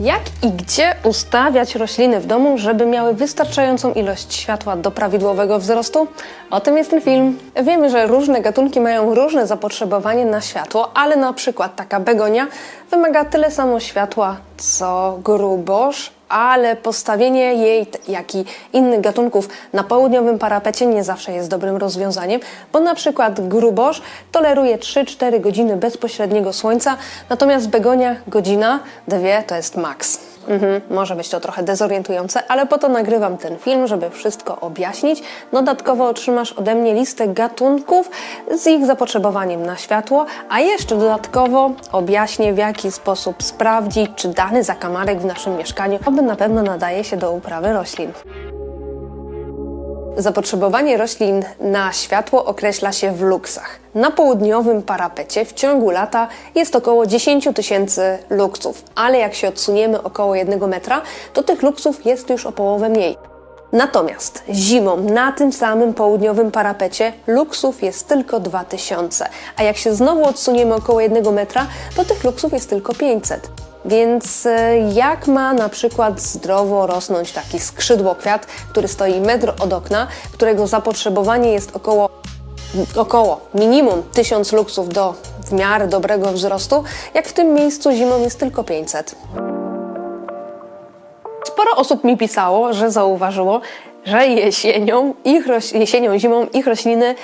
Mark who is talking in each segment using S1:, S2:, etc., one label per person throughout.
S1: Jak i gdzie ustawiać rośliny w domu, żeby miały wystarczającą ilość światła do prawidłowego wzrostu? O tym jest ten film. Wiemy, że różne gatunki mają różne zapotrzebowanie na światło, ale na przykład taka begonia wymaga tyle samo światła co grubosz, ale postawienie jej, jak i innych gatunków na południowym parapecie nie zawsze jest dobrym rozwiązaniem, bo na przykład grubosz toleruje 3-4 godziny bezpośredniego słońca, natomiast begonia godzina, dwie to jest maks. Mhm, może być to trochę dezorientujące, ale po to nagrywam ten film, żeby wszystko objaśnić. Dodatkowo otrzymasz ode mnie listę gatunków z ich zapotrzebowaniem na światło, a jeszcze dodatkowo objaśnię, w jaki sposób sprawdzić, czy dany zakamarek w naszym mieszkaniu oby na pewno nadaje się do uprawy roślin. Zapotrzebowanie roślin na światło określa się w luksach. Na południowym parapecie w ciągu lata jest około 10 tysięcy luksów, ale jak się odsuniemy około 1 metra, to tych luksów jest już o połowę mniej. Natomiast zimą na tym samym południowym parapecie luksów jest tylko 2000, a jak się znowu odsuniemy około 1 metra, to tych luksów jest tylko 500. Więc e, jak ma na przykład zdrowo rosnąć taki skrzydłokwiat, który stoi metr od okna, którego zapotrzebowanie jest około około minimum 1000 luksów do w miarę dobrego wzrostu, jak w tym miejscu zimą jest tylko 500. Sporo osób mi pisało, że zauważyło, że jesienią, ich jesienią, zimą ich rośliny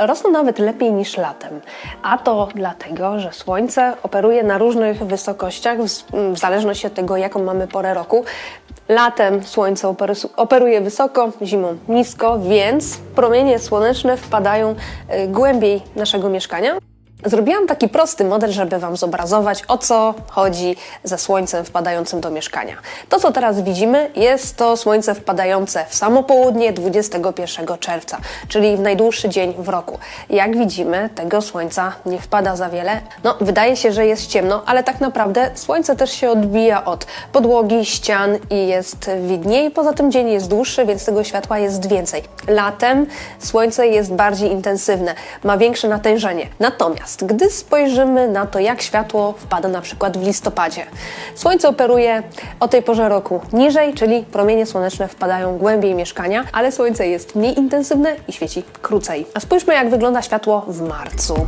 S1: rosną nawet lepiej niż latem. A to dlatego, że słońce operuje na różnych wysokościach, w, zależności od tego, jaką mamy porę roku. Latem słońce operuje wysoko, zimą nisko, więc promienie słoneczne wpadają y, głębiej naszego mieszkania. Zrobiłam taki prosty model, żeby Wam zobrazować, o co chodzi ze słońcem wpadającym do mieszkania. To, co teraz widzimy, jest to słońce wpadające w samo południe 21 czerwca, czyli w najdłuższy dzień w roku. Jak widzimy, tego słońca nie wpada za wiele. No, wydaje się, że jest ciemno, ale tak naprawdę słońce też się odbija od podłogi, ścian i jest widniej. Poza tym dzień jest dłuższy, więc tego światła jest więcej. Latem słońce jest bardziej intensywne, ma większe natężenie. Natomiast gdy spojrzymy na to, jak światło wpada na przykład w listopadzie, słońce operuje o tej porze roku niżej, czyli promienie słoneczne wpadają głębiej mieszkania, ale słońce jest mniej intensywne i świeci krócej. A spójrzmy, jak wygląda światło w marcu.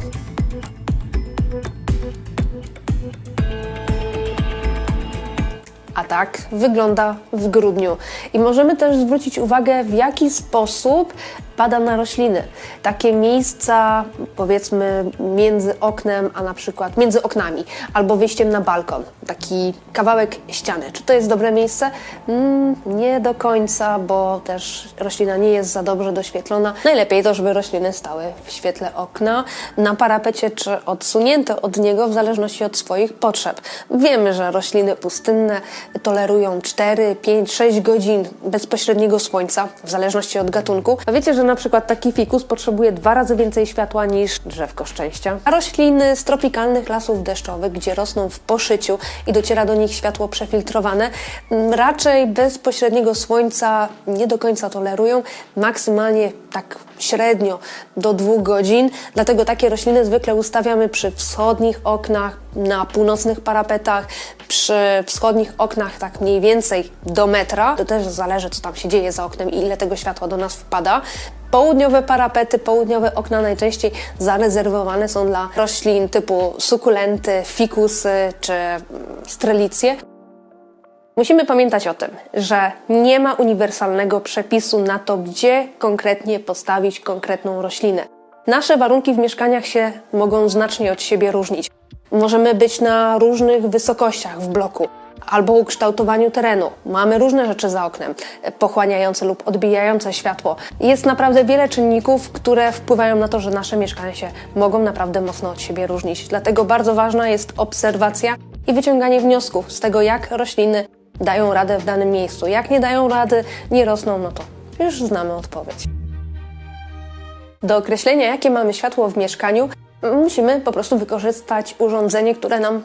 S1: A tak wygląda w grudniu. I możemy też zwrócić uwagę, w jaki sposób pada na rośliny. Takie miejsca, powiedzmy, między oknem, a na przykład między oknami, albo wyjściem na balkon, taki kawałek ściany. Czy to jest dobre miejsce? Mm, nie do końca, bo też roślina nie jest za dobrze doświetlona. Najlepiej to, żeby rośliny stały w świetle okna, na parapecie, czy odsunięte od niego, w zależności od swoich potrzeb. Wiemy, że rośliny pustynne tolerują 4, 5, 6 godzin bezpośredniego słońca, w zależności od gatunku. A wiecie, że na przykład taki fikus potrzebuje dwa razy więcej światła niż drzewko szczęścia. A rośliny z tropikalnych lasów deszczowych, gdzie rosną w poszyciu i dociera do nich światło przefiltrowane, m, raczej bezpośredniego słońca nie do końca tolerują, maksymalnie tak średnio do dwóch godzin. Dlatego takie rośliny zwykle ustawiamy przy wschodnich oknach, na północnych parapetach, przy wschodnich oknach tak mniej więcej do metra. To też zależy, co tam się dzieje za oknem i ile tego światła do nas wpada. Południowe parapety, południowe okna najczęściej zarezerwowane są dla roślin typu sukulenty, fikusy czy strelicje. Musimy pamiętać o tym, że nie ma uniwersalnego przepisu na to, gdzie konkretnie postawić konkretną roślinę. Nasze warunki w mieszkaniach się mogą znacznie od siebie różnić. Możemy być na różnych wysokościach w bloku albo ukształtowaniu terenu. Mamy różne rzeczy za oknem, pochłaniające lub odbijające światło. Jest naprawdę wiele czynników, które wpływają na to, że nasze mieszkania się mogą naprawdę mocno od siebie różnić. Dlatego bardzo ważna jest obserwacja i wyciąganie wniosków z tego, jak rośliny dają radę w danym miejscu. Jak nie dają rady, nie rosną, no to już znamy odpowiedź. Do określenia, jakie mamy światło w mieszkaniu, musimy po prostu wykorzystać urządzenie, które nam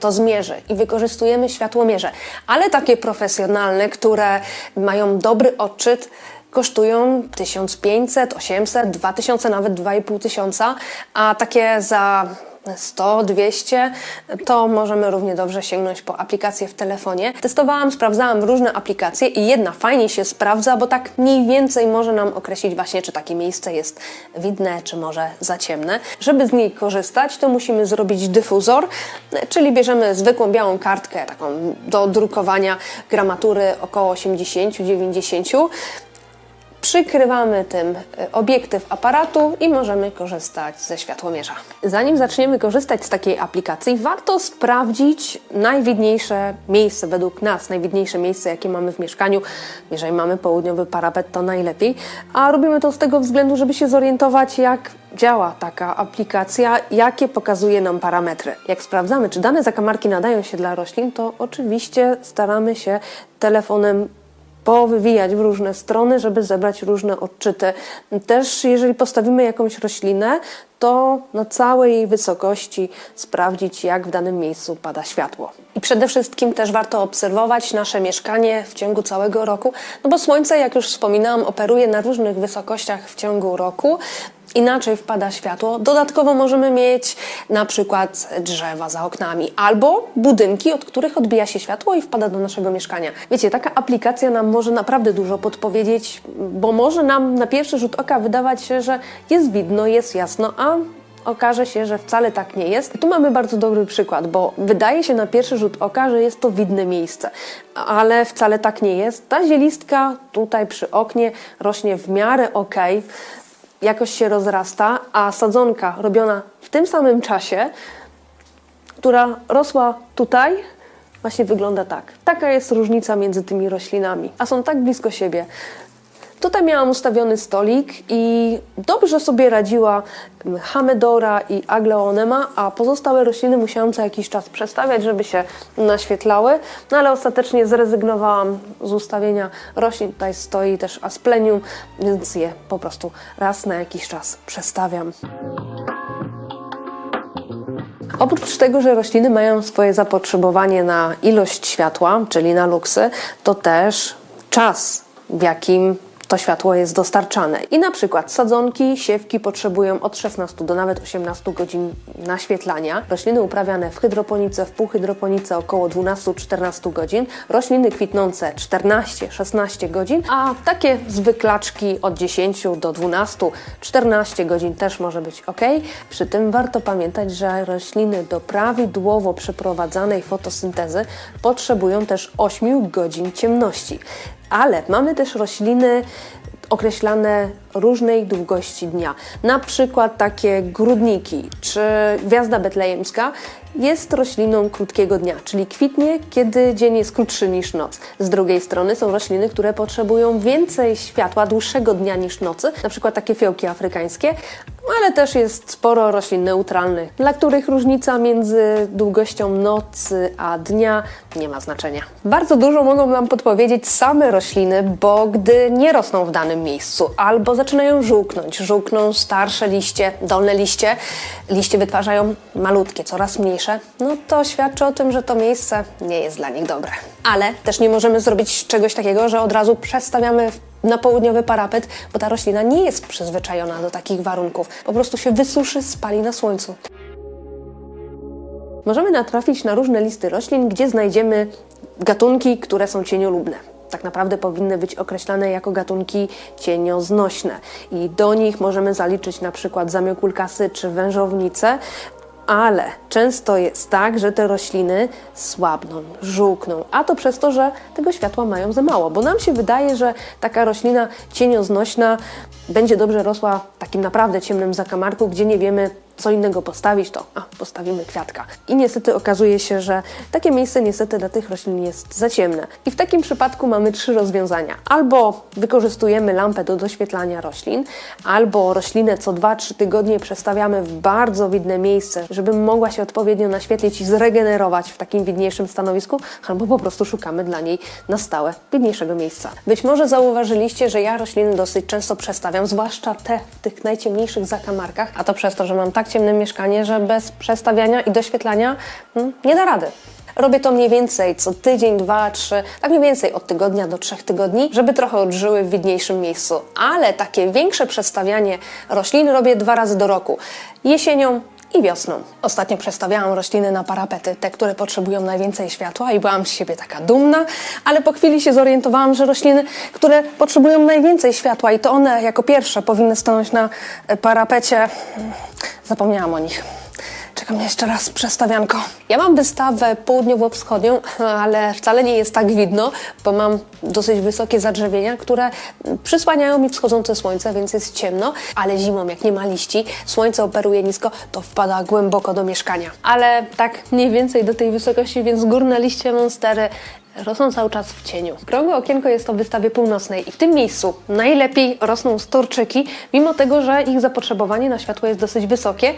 S1: to zmierzy i wykorzystujemy światłomierze. Ale takie profesjonalne, które mają dobry odczyt, kosztują 1500, 800, 2000, nawet 2500, a takie za 100, 200, to możemy równie dobrze sięgnąć po aplikację w telefonie. Testowałam, sprawdzałam różne aplikacje i jedna fajnie się sprawdza, bo tak mniej więcej może nam określić właśnie, czy takie miejsce jest widne, czy może za ciemne. Żeby z niej korzystać, to musimy zrobić dyfuzor, czyli bierzemy zwykłą białą kartkę, taką do drukowania gramatury około 80-90 przykrywamy tym e, obiektyw aparatu i możemy korzystać ze światłomierza. Zanim zaczniemy korzystać z takiej aplikacji, warto sprawdzić najwidniejsze miejsce według nas, najwidniejsze miejsce, jakie mamy w mieszkaniu. Jeżeli mamy południowy parapet, to najlepiej. A robimy to z tego względu, żeby się zorientować, jak działa taka aplikacja, jakie pokazuje nam parametry. Jak sprawdzamy, czy dane zakamarki nadają się dla roślin, to oczywiście staramy się telefonem powywijać w różne strony, żeby zebrać różne odczyty. Też jeżeli postawimy jakąś roślinę, to na całej jej wysokości sprawdzić, jak w danym miejscu pada światło. I przede wszystkim też warto obserwować nasze mieszkanie w ciągu całego roku, no bo słońce, jak już wspominałam, operuje na różnych wysokościach w ciągu roku inaczej wpada światło. Dodatkowo możemy mieć na przykład drzewa za oknami albo budynki, od których odbija się światło i wpada do naszego mieszkania. Wiecie, taka aplikacja nam może naprawdę dużo podpowiedzieć, bo może nam na pierwszy rzut oka wydawać się, że jest widno, jest jasno, a okaże się, że wcale tak nie jest. Tu mamy bardzo dobry przykład, bo wydaje się na pierwszy rzut oka, że jest to widne miejsce, ale wcale tak nie jest. Ta zielistka tutaj przy oknie rośnie w miarę ok jakoś się rozrasta, a sadzonka robiona w tym samym czasie, która rosła tutaj, właśnie wygląda tak. Taka jest różnica między tymi roślinami, a są tak blisko siebie. Tutaj miałam ustawiony stolik i dobrze sobie radziła Hamedora i Agleonema, a pozostałe rośliny musiałam co jakiś czas przestawiać, żeby się naświetlały, no ale ostatecznie zrezygnowałam z ustawienia roślin. Tutaj stoi też Asplenium, więc je po prostu raz na jakiś czas przestawiam. Oprócz tego, że rośliny mają swoje zapotrzebowanie na ilość światła, czyli na luksy, to też czas, w jakim to światło jest dostarczane. I na przykład sadzonki, siewki potrzebują od 16 do nawet 18 godzin naświetlania. Rośliny uprawiane w hydroponice, w półhydroponice około 12-14 godzin. Rośliny kwitnące 14-16 godzin, a takie zwyklaczki od 10 do 12-14 godzin też może być ok. Przy tym warto pamiętać, że rośliny do prawidłowo przeprowadzanej fotosyntezy potrzebują też 8 godzin ciemności ale mamy też rośliny określane różnej długości dnia. Na przykład takie grudniki czy gwiazda betlejemska jest rośliną krótkiego dnia, czyli kwitnie, kiedy dzień jest krótszy niż noc. Z drugiej strony są rośliny, które potrzebują więcej światła, dłuższego dnia niż nocy, na przykład takie fiołki afrykańskie, ale też jest sporo roślin neutralnych, dla których różnica między długością nocy a dnia nie ma znaczenia. Bardzo dużo mogą nam podpowiedzieć same rośliny, bo gdy nie rosną w danym miejscu albo zaczynają żółknąć, żółkną starsze liście, dolne liście, liście wytwarzają malutkie, coraz mniejsze, no to świadczy o tym, że to miejsce nie jest dla nich dobre. Ale też nie możemy zrobić czegoś takiego, że od razu przestawiamy na południowy parapet, bo ta roślina nie jest przyzwyczajona do takich warunków. Po prostu się wysuszy, spali na słońcu. Możemy natrafić na różne listy roślin, gdzie znajdziemy gatunki, które są cieniolubne tak naprawdę powinny być określane jako gatunki cienioznośne i do nich możemy zaliczyć na przykład zamiokulkasy czy wężownice, ale często jest tak, że te rośliny słabną, żółkną, a to przez to, że tego światła mają za mało, bo nam się wydaje, że taka roślina cienioznośna będzie dobrze rosła w takim naprawdę ciemnym zakamarku, gdzie nie wiemy, co innego postawić, to a, postawimy kwiatka. I niestety okazuje się, że takie miejsce niestety dla tych roślin jest za ciemne. I w takim przypadku mamy trzy rozwiązania. Albo wykorzystujemy lampę do doświetlania roślin, albo roślinę co 2-3 tygodnie przestawiamy w bardzo widne miejsce, żeby mogła się odpowiednio naświetlić i zregenerować w takim widniejszym stanowisku, albo po prostu szukamy dla niej na stałe widniejszego miejsca. Być może zauważyliście, że ja rośliny dosyć często przestawiam, zwłaszcza te w tych najciemniejszych zakamarkach, a to przez to, że mam tak ciemne mieszkanie, że bez przestawiania i doświetlania hmm, nie da rady. Robię to mniej więcej co tydzień, dwa, trzy, tak mniej więcej od tygodnia do trzech tygodni, żeby trochę odżyły w widniejszym miejscu. Ale takie większe przestawianie roślin robię dwa razy do roku. Jesienią i wiosną. Ostatnio przestawiałam rośliny na parapety, te, które potrzebują najwięcej światła i byłam z siebie taka dumna, ale po chwili się zorientowałam, że rośliny, które potrzebują najwięcej światła i to one jako pierwsze powinny stanąć na e, parapecie, zapomniałam o nich. Czeka mnie jeszcze raz przestawianko. Ja mam wystawę południowo-wschodnią, ale wcale nie jest tak widno, bo mam dosyć wysokie zadrzewienia, które przysłaniają mi wschodzące słońce, więc jest ciemno, ale zimą, jak nie ma liści, słońce operuje nisko, to wpada głęboko do mieszkania. Ale tak mniej więcej do tej wysokości, więc górne liście monstery rosną cały czas w cieniu. Krągłe okienko jest w wystawie północnej i w tym miejscu najlepiej rosną storczyki, mimo tego, że ich zapotrzebowanie na światło jest dosyć wysokie,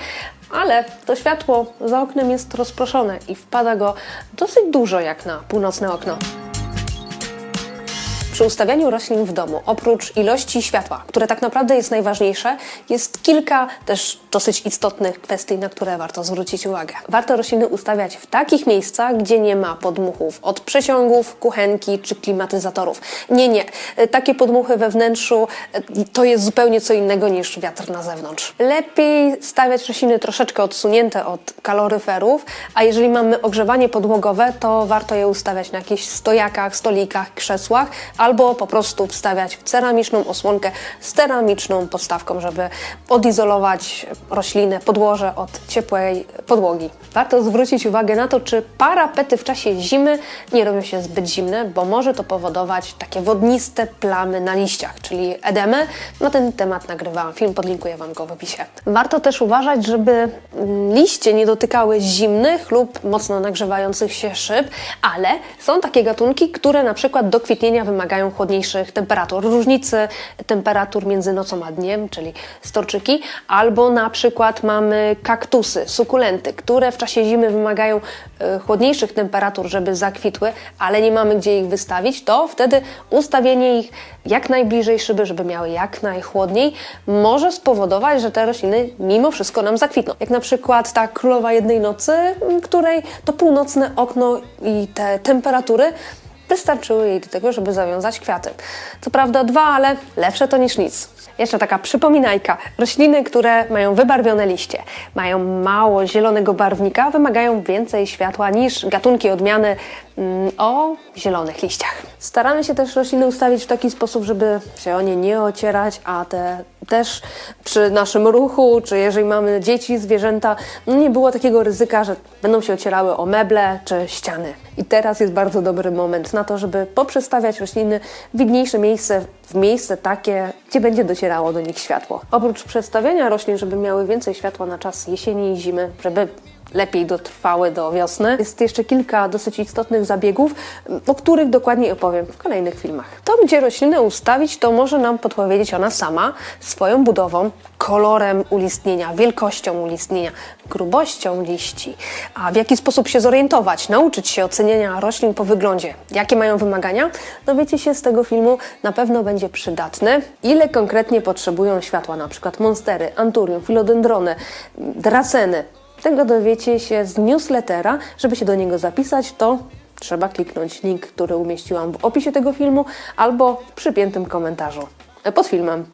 S1: ale to światło za oknem jest rozproszone i wpada go dosyć dużo jak na północne okno. Przy ustawianiu roślin w domu, oprócz ilości światła, które tak naprawdę jest najważniejsze, jest kilka też dosyć istotnych kwestii, na które warto zwrócić uwagę. Warto rośliny ustawiać w takich miejscach, gdzie nie ma podmuchów od przesiągów, kuchenki czy klimatyzatorów. Nie, nie. Takie podmuchy we wnętrzu to jest zupełnie co innego niż wiatr na zewnątrz. Lepiej stawiać rośliny troszeczkę odsunięte od kaloryferów, a jeżeli mamy ogrzewanie podłogowe, to warto je ustawiać na jakichś stojakach, stolikach, krzesłach, albo po prostu wstawiać w ceramiczną osłonkę z ceramiczną podstawką, żeby odizolować roślinę, podłoże od ciepłej podłogi. Warto zwrócić uwagę na to, czy parapety w czasie zimy nie robią się zbyt zimne, bo może to powodować takie wodniste plamy na liściach, czyli edemę. Na ten temat nagrywałam film, podlinkuję Wam go w opisie. Warto też uważać, żeby liście nie dotykały zimnych lub mocno nagrzewających się szyb, ale są takie gatunki, które na przykład do kwitnienia wymagają chłodniejszych temperatur, różnicy temperatur między nocą a dniem, czyli storczyki, albo na przykład mamy kaktusy, sukulenty, które w czasie zimy wymagają e, chłodniejszych temperatur, żeby zakwitły, ale nie mamy gdzie ich wystawić, to wtedy ustawienie ich jak najbliżej szyby, żeby miały jak najchłodniej, może spowodować, że te rośliny mimo wszystko nam zakwitną. Jak na przykład ta królowa jednej nocy, której to północne okno i te temperatury wystarczyły jej do tego, żeby zawiązać kwiaty. Co prawda dwa, ale lepsze to niż nic. Jeszcze taka przypominajka. Rośliny, które mają wybarwione liście, mają mało zielonego barwnika, wymagają więcej światła niż gatunki odmiany mm, o zielonych liściach. Staramy się też rośliny ustawić w taki sposób, żeby się o nie nie ocierać, a te też przy naszym ruchu, czy jeżeli mamy dzieci, zwierzęta, nie było takiego ryzyka, że będą się ocierały o meble czy ściany. I teraz jest bardzo dobry moment na to, żeby poprzestawiać rośliny w widniejsze miejsce, w miejsce takie, gdzie będzie docierało do nich światło. Oprócz przestawiania roślin, żeby miały więcej światła na czas jesieni i zimy, żeby lepiej dotrwały do wiosny. Jest jeszcze kilka dosyć istotnych zabiegów, o których dokładniej opowiem w kolejnych filmach. To, gdzie roślinę ustawić, to może nam podpowiedzieć ona sama swoją budową, kolorem ulistnienia, wielkością ulistnienia, grubością liści. A w jaki sposób się zorientować, nauczyć się oceniania roślin po wyglądzie, jakie mają wymagania, dowiecie się z tego filmu, na pewno będzie przydatny. Ile konkretnie potrzebują światła, na przykład monstery, anturium, filodendrony, draceny, tego dowiecie się z newslettera. Żeby się do niego zapisać, to trzeba kliknąć link, który umieściłam w opisie tego filmu albo w przypiętym komentarzu pod filmem.